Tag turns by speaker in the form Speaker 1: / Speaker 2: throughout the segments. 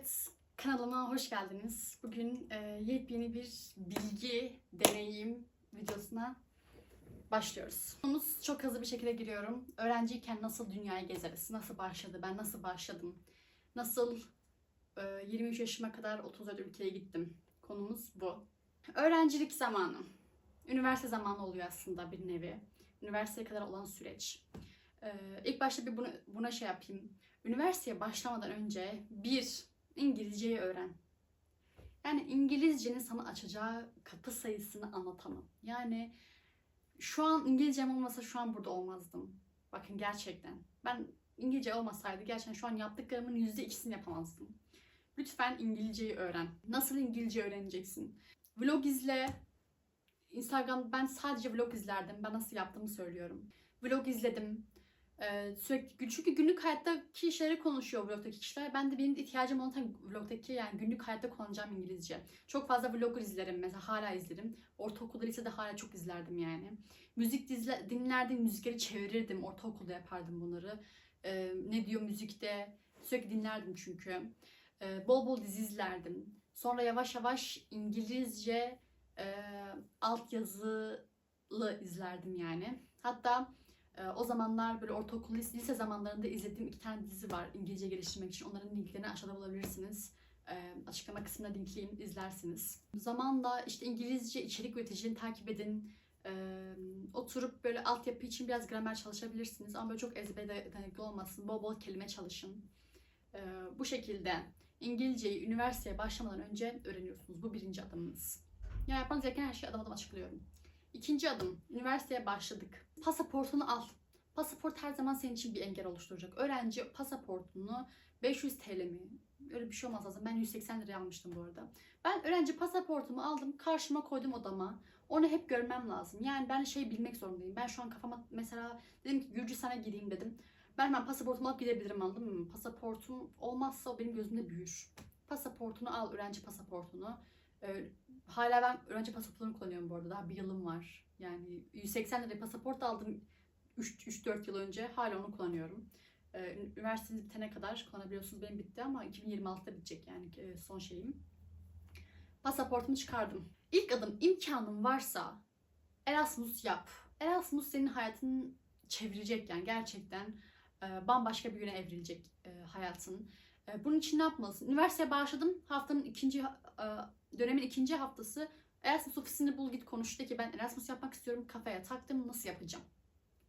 Speaker 1: Evet, kanalıma hoş geldiniz. Bugün e, yepyeni bir bilgi, deneyim videosuna başlıyoruz. Konumuz çok hızlı bir şekilde giriyorum. Öğrenciyken nasıl dünyayı gezeriz? Nasıl başladı? Ben nasıl başladım? Nasıl e, 23 yaşıma kadar 34 ülkeye gittim? Konumuz bu. Öğrencilik zamanı. Üniversite zamanı oluyor aslında bir nevi. Üniversiteye kadar olan süreç. E, ilk başta bir bunu, buna şey yapayım. Üniversiteye başlamadan önce bir İngilizceyi öğren. Yani İngilizcenin sana açacağı kapı sayısını anlatamam. Yani şu an İngilizcem olmasa şu an burada olmazdım. Bakın gerçekten. Ben İngilizce olmasaydı gerçekten şu an yaptıklarımın yüzde ikisini yapamazdım. Lütfen İngilizceyi öğren. Nasıl İngilizce öğreneceksin? Vlog izle. Instagram ben sadece vlog izlerdim. Ben nasıl yaptığımı söylüyorum. Vlog izledim. Ee, sürekli çünkü günlük hayattaki şeyleri konuşuyor vlogdaki kişiler. Ben de benim de ihtiyacım olan vlogdaki yani günlük hayatta kullanacağım İngilizce. Çok fazla vlogger izlerim mesela hala izlerim. Ortaokulda lisede hala çok izlerdim yani. Müzik dizle, dinlerdim, müzikleri çevirirdim. Ortaokulda yapardım bunları. Ee, ne diyor müzikte sürekli dinlerdim çünkü. Ee, bol bol dizi izlerdim. Sonra yavaş yavaş İngilizce e, altyazılı izlerdim yani. Hatta o zamanlar böyle ortaokul, lise, zamanlarında izlediğim iki tane dizi var İngilizce geliştirmek için. Onların linklerini aşağıda bulabilirsiniz. Ee, açıklama kısmına linkleyeyim, izlersiniz. Zamanla işte İngilizce içerik üreticiliğini takip edin. Ee, oturup böyle altyapı için biraz gramer çalışabilirsiniz. Ama böyle çok ezbere dayanıklı olmasın. Bol bol kelime çalışın. Ee, bu şekilde İngilizceyi üniversiteye başlamadan önce öğreniyorsunuz. Bu birinci adımınız. Ya yapmanız gereken her şeyi adım adım açıklıyorum. İkinci adım, üniversiteye başladık. Pasaportunu al. Pasaport her zaman senin için bir engel oluşturacak. Öğrenci pasaportunu 500 TL mi? Öyle bir şey olmaz lazım. Ben 180 liraya almıştım bu arada. Ben öğrenci pasaportumu aldım, karşıma koydum odama. Onu hep görmem lazım. Yani ben şey bilmek zorundayım. Ben şu an kafama mesela dedim ki Gürcistan'a gideyim dedim. Ben hemen pasaportumu alıp gidebilirim anladın mı? Pasaportum olmazsa o benim gözümde büyür. Pasaportunu al, öğrenci pasaportunu. Hala ben öğrenci pasaportunu kullanıyorum bu arada. Daha bir yılım var. Yani 180 liraya pasaport aldım 3-4 yıl önce. Hala onu kullanıyorum. Ee, üniversiteniz bitene kadar kullanabiliyorsunuz. Benim bitti ama 2026'da bitecek yani e, son şeyim. Pasaportumu çıkardım. İlk adım imkanın varsa Erasmus yap. Erasmus senin hayatını çevirecek yani gerçekten e, bambaşka bir yöne evrilecek e, hayatın. Bunun için ne yapmalısın? Üniversiteye başladım. Haftanın ikinci dönemin ikinci haftası Erasmus ofisini bul git konuş de ki ben Erasmus yapmak istiyorum kafaya taktım nasıl yapacağım?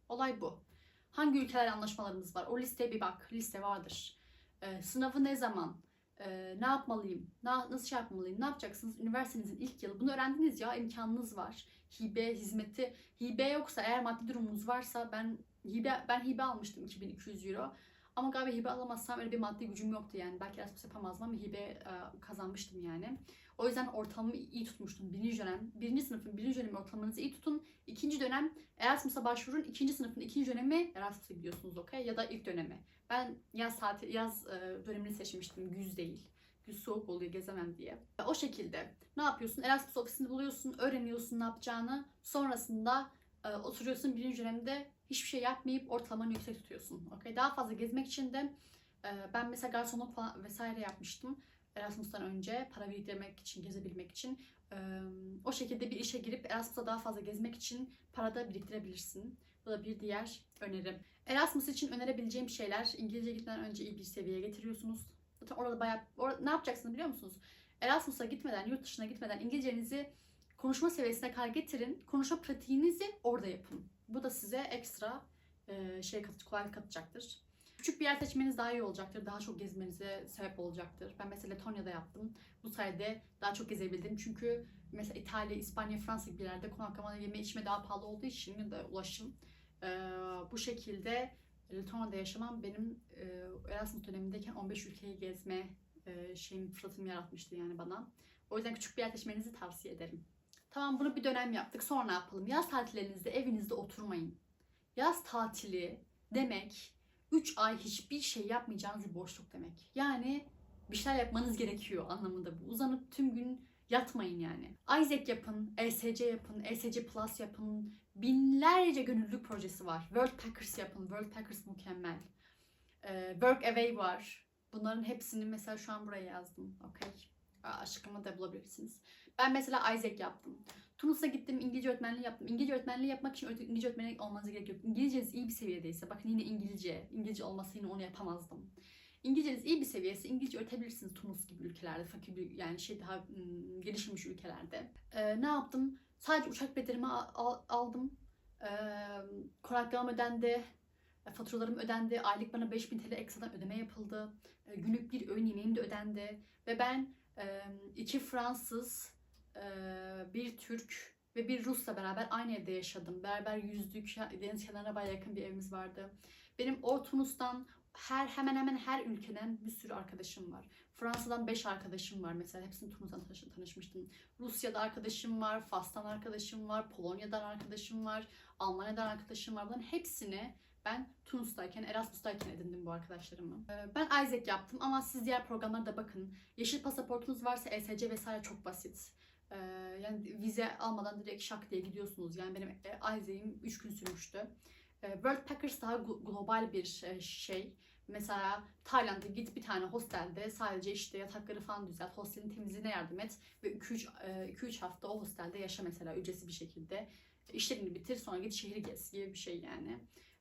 Speaker 1: Olay bu. Hangi ülkelerle anlaşmalarımız var? O listeye bir bak. Liste vardır. Ee, sınavı ne zaman? Ee, ne yapmalıyım? Na, nasıl şey yapmalıyım? Ne yapacaksınız? Üniversitenizin ilk yılı. Bunu öğrendiniz ya. imkanınız var. Hibe, hizmeti. Hibe yoksa eğer maddi durumunuz varsa ben hibe ben hibe almıştım 2200 euro. Ama galiba hibe alamazsam öyle bir maddi gücüm yoktu yani. Belki Erasmus yapamazdım ama hibe e, kazanmıştım yani. O yüzden ortamımı iyi tutmuştum. Birinci dönem, birinci sınıfın birinci dönemi ortalamanızı iyi tutun. İkinci dönem Erasmus'a başvurun. İkinci sınıfın ikinci dönemi Erasmus'a gidiyorsunuz okey? Ya da ilk dönemi. Ben yaz saati, yaz e, dönemini seçmiştim. Güz değil. Güz soğuk oluyor gezemem diye. O şekilde ne yapıyorsun? Erasmus ofisini buluyorsun, öğreniyorsun ne yapacağını. Sonrasında e, oturuyorsun birinci dönemde hiçbir şey yapmayıp ortalamanı yüksek tutuyorsun. Okay? Daha fazla gezmek için de e, ben mesela garsonluk falan vesaire yapmıştım. Erasmus'tan önce para biriktirmek için, gezebilmek için. O şekilde bir işe girip Erasmus'a daha fazla gezmek için para da biriktirebilirsin. Bu da bir diğer önerim. Erasmus için önerebileceğim şeyler İngilizce gitmeden önce iyi bir seviyeye getiriyorsunuz. Zaten orada bayağı or- ne yapacaksınız biliyor musunuz? Erasmus'a gitmeden, yurt dışına gitmeden İngilizcenizi konuşma seviyesine kadar getirin. Konuşma pratiğinizi orada yapın. Bu da size ekstra e, şey kat, kolaylık katacaktır. Küçük bir yer seçmeniz daha iyi olacaktır. Daha çok gezmenize sebep olacaktır. Ben mesela Letonya'da yaptım. Bu sayede daha çok gezebildim. Çünkü mesela İtalya, İspanya, Fransa gibi yerlerde konaklama, yeme içme daha pahalı olduğu için da ulaşım. E, bu şekilde Letonya'da yaşamam benim e, Erasmus dönemindeyken 15 ülkeyi gezme e, şeyim fırsatımı yaratmıştı yani bana. O yüzden küçük bir yer seçmenizi tavsiye ederim. Tamam bunu bir dönem yaptık. Sonra ne yapalım? Yaz tatillerinizde evinizde oturmayın. Yaz tatili demek 3 ay hiçbir şey yapmayacağınız bir boşluk demek. Yani bir şeyler yapmanız gerekiyor anlamında bu. Uzanıp tüm gün yatmayın yani. Isaac yapın, ESC yapın, ESC Plus yapın. Binlerce gönüllülük projesi var. World Packers yapın. World Packers mükemmel. Ee, Work Away var. Bunların hepsini mesela şu an buraya yazdım. Okey. Aşkımı da bulabilirsiniz. Ben mesela Isaac yaptım. Tunus'a gittim İngilizce öğretmenliği yaptım. İngilizce öğretmenliği yapmak için İngilizce öğretmenliği olmanıza gerek yok. İngilizceniz iyi bir seviyedeyse bakın yine İngilizce. İngilizce olmasa yine onu yapamazdım. İngilizceniz iyi bir seviyesi İngilizce öğretebilirsiniz Tunus gibi ülkelerde, fakir yani şey daha ım, gelişmiş ülkelerde. Ee, ne yaptım? Sadece uçak al- aldım. Ee, konaklamam ödendi. E, Faturalarım ödendi. Aylık bana 5000 TL ekstradan ödeme yapıldı. E, Günlük bir öğün yemeğim de ödendi. Ve ben e, iki Fransız, bir Türk ve bir Rus'la beraber aynı evde yaşadım. Beraber yüzdük. Deniz kenarına bayağı yakın bir evimiz vardı. Benim o Tunus'tan her hemen hemen her ülkeden bir sürü arkadaşım var. Fransa'dan 5 arkadaşım var mesela. Hepsini Tunus'tan tanış- tanışmıştım. Rusya'da arkadaşım var, Fas'tan arkadaşım var, Polonya'dan arkadaşım var, Almanya'dan arkadaşım var. Bunların hepsini ben Tunus'tayken, Erasmus'tayken edindim bu arkadaşlarımı. Ee, Ben Isaac yaptım ama siz diğer programlara da bakın. Yeşil pasaportunuz varsa ESC vesaire çok basit. Ee, Yani vize almadan direkt şak diye gidiyorsunuz. Yani benim e, Isaac'im 3 gün sürmüştü. Ee, World Packers daha glo- global bir e, şey. Mesela Tayland'a git bir tane hostelde sadece işte yatakları falan düzelt, hostelin temizliğine yardım et ve 2-3 hafta o hostelde yaşa mesela ücretsiz bir şekilde. İşlerini bitir sonra git şehri gez gibi bir şey yani.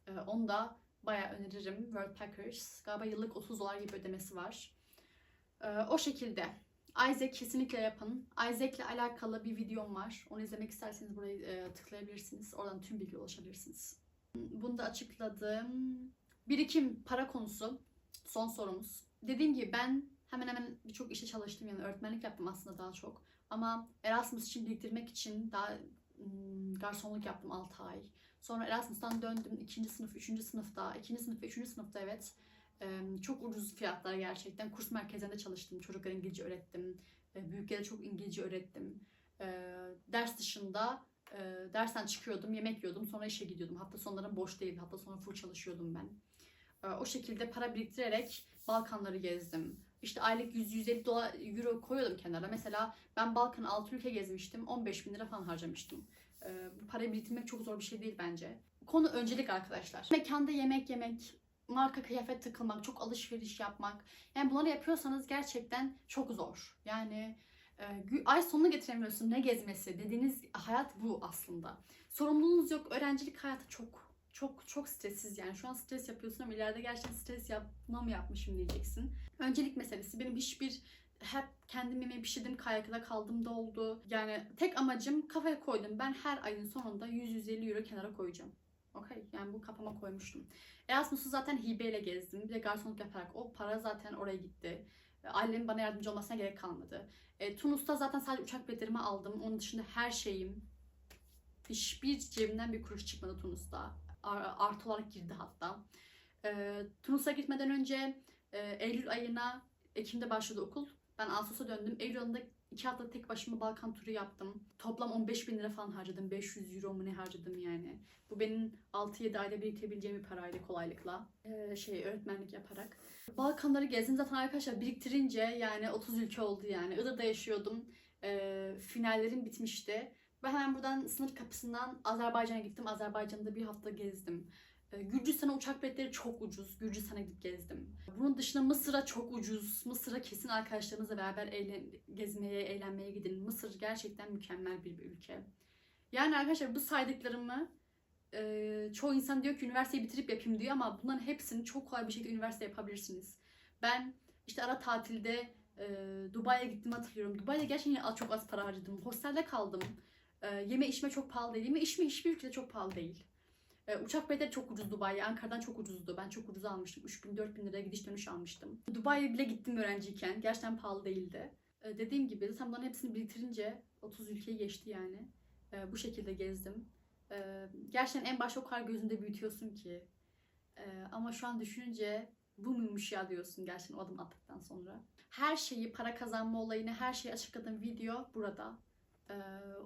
Speaker 1: Ee, onu da bayağı öneririm. World Packers. Galiba yıllık 30 dolar gibi ödemesi var. O şekilde. Isaac kesinlikle yapın. Isaac'le alakalı bir videom var. Onu izlemek isterseniz burayı e, tıklayabilirsiniz. Oradan tüm bilgiye ulaşabilirsiniz. Bunu da açıkladım. Birikim para konusu. Son sorumuz. Dediğim gibi ben hemen hemen birçok işte çalıştım. Yani öğretmenlik yaptım aslında daha çok. Ama Erasmus için biriktirmek için daha garsonluk yaptım 6 ay. Sonra Erasmus'tan döndüm. ikinci sınıf, üçüncü sınıfta. ikinci sınıf ve üçüncü sınıfta evet. Çok ucuz fiyatlar gerçekten. Kurs merkezinde çalıştım. Çocuklara İngilizce öğrettim. E, Büyüklere çok İngilizce öğrettim. E, Ders dışında e, dersten çıkıyordum, yemek yiyordum. Sonra işe gidiyordum. Hafta sonları boş değildi. Hafta sonu full çalışıyordum ben. O şekilde para biriktirerek Balkanları gezdim. İşte aylık 100-150 dolar euro koyuyordum kenara. Mesela ben Balkan 6 ülke gezmiştim. 15 bin lira falan harcamıştım. Ee, bu parayı biriktirmek çok zor bir şey değil bence. Konu öncelik arkadaşlar. Mekanda yemek yemek, marka kıyafet takılmak, çok alışveriş yapmak. Yani bunları yapıyorsanız gerçekten çok zor. Yani e, ay sonunu getiremiyorsun ne gezmesi dediğiniz hayat bu aslında. Sorumluluğunuz yok. Öğrencilik hayatı çok çok çok stressiz yani. Şu an stres yapıyorsun ama ileride gerçekten stres yapma mı yapmışım diyeceksin. Öncelik meselesi. Benim hiçbir hep kendim yemeği pişirdim, kayakta kaldım da oldu. Yani tek amacım kafaya koydum. Ben her ayın sonunda 100-150 euro kenara koyacağım. Okey. Yani bu kafama koymuştum. Erasmus'u zaten hibeyle gezdim. Bir de garsonluk yaparak o para zaten oraya gitti. E, Ailemin bana yardımcı olmasına gerek kalmadı. E, Tunus'ta zaten sadece uçak biletlerimi aldım. Onun dışında her şeyim hiçbir cebimden bir kuruş çıkmadı Tunus'ta. Ar- Artı olarak girdi hatta. E, Tunus'a gitmeden önce e, Eylül ayına Ekim'de başladı okul. Ben Ağustos'a döndüm. Eylül ayında iki hafta tek başıma Balkan turu yaptım. Toplam 15 bin lira falan harcadım. 500 euro mu ne harcadım yani. Bu benim 6-7 ayda biriktirebileceğim bir paraydı kolaylıkla. Ee, şey öğretmenlik yaparak. Balkanları gezdim zaten arkadaşlar biriktirince yani 30 ülke oldu yani. Iğdır'da yaşıyordum. Ee, finallerim bitmişti. Ve hemen buradan sınır kapısından Azerbaycan'a gittim. Azerbaycan'da bir hafta gezdim. Ee, Gürcistan'a uçak biletleri çok ucuz. Gürcistan'a gidip gezdim. Bunun dışında Mısır'a çok ucuz. Mısır'a kesin arkadaşlarınızla beraber eğlen, gezmeye, eğlenmeye gidin. Mısır gerçekten mükemmel bir, ülke. Yani arkadaşlar bu saydıklarımı e, çoğu insan diyor ki üniversiteyi bitirip yapayım diyor ama bunların hepsini çok kolay bir şekilde üniversite yapabilirsiniz. Ben işte ara tatilde e, Dubai'ye gittim hatırlıyorum. Dubai'de gerçekten çok az para harcadım. Hostelde kaldım. E, yeme içme çok pahalı değil. Yeme içme hiçbir ülkede çok pahalı değil. E, uçak biletleri çok ucuz Dubai'ye. Ankara'dan çok ucuzdu. Ben çok ucuz almıştım. 3000-4000 liraya gidiş dönüş almıştım. Dubai'ye bile gittim öğrenciyken. Gerçekten pahalı değildi. E, dediğim gibi zaten bunların hepsini biriktirince 30 ülkeyi geçti yani. E, bu şekilde gezdim. Gerçekten en başta o kadar gözünde büyütüyorsun ki. Ama şu an düşününce bu muymuş ya diyorsun gerçekten o adım attıktan sonra. Her şeyi, para kazanma olayını, her şeyi açıkladığım video burada. E,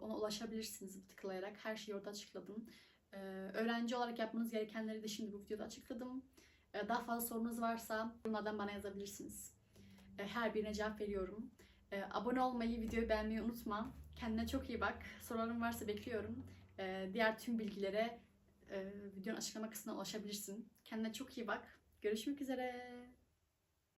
Speaker 1: ona ulaşabilirsiniz tıklayarak. Her şeyi orada açıkladım. Ee, öğrenci olarak yapmanız gerekenleri de şimdi bu videoda açıkladım. Ee, daha fazla sorunuz varsa yorumlardan bana yazabilirsiniz. Ee, her birine cevap veriyorum. Abone olmayı, videoyu beğenmeyi unutma. Kendine çok iyi bak. Soruların varsa bekliyorum. Diğer tüm bilgilere e, videonun açıklama kısmına ulaşabilirsin. Kendine çok iyi bak. Görüşmek üzere.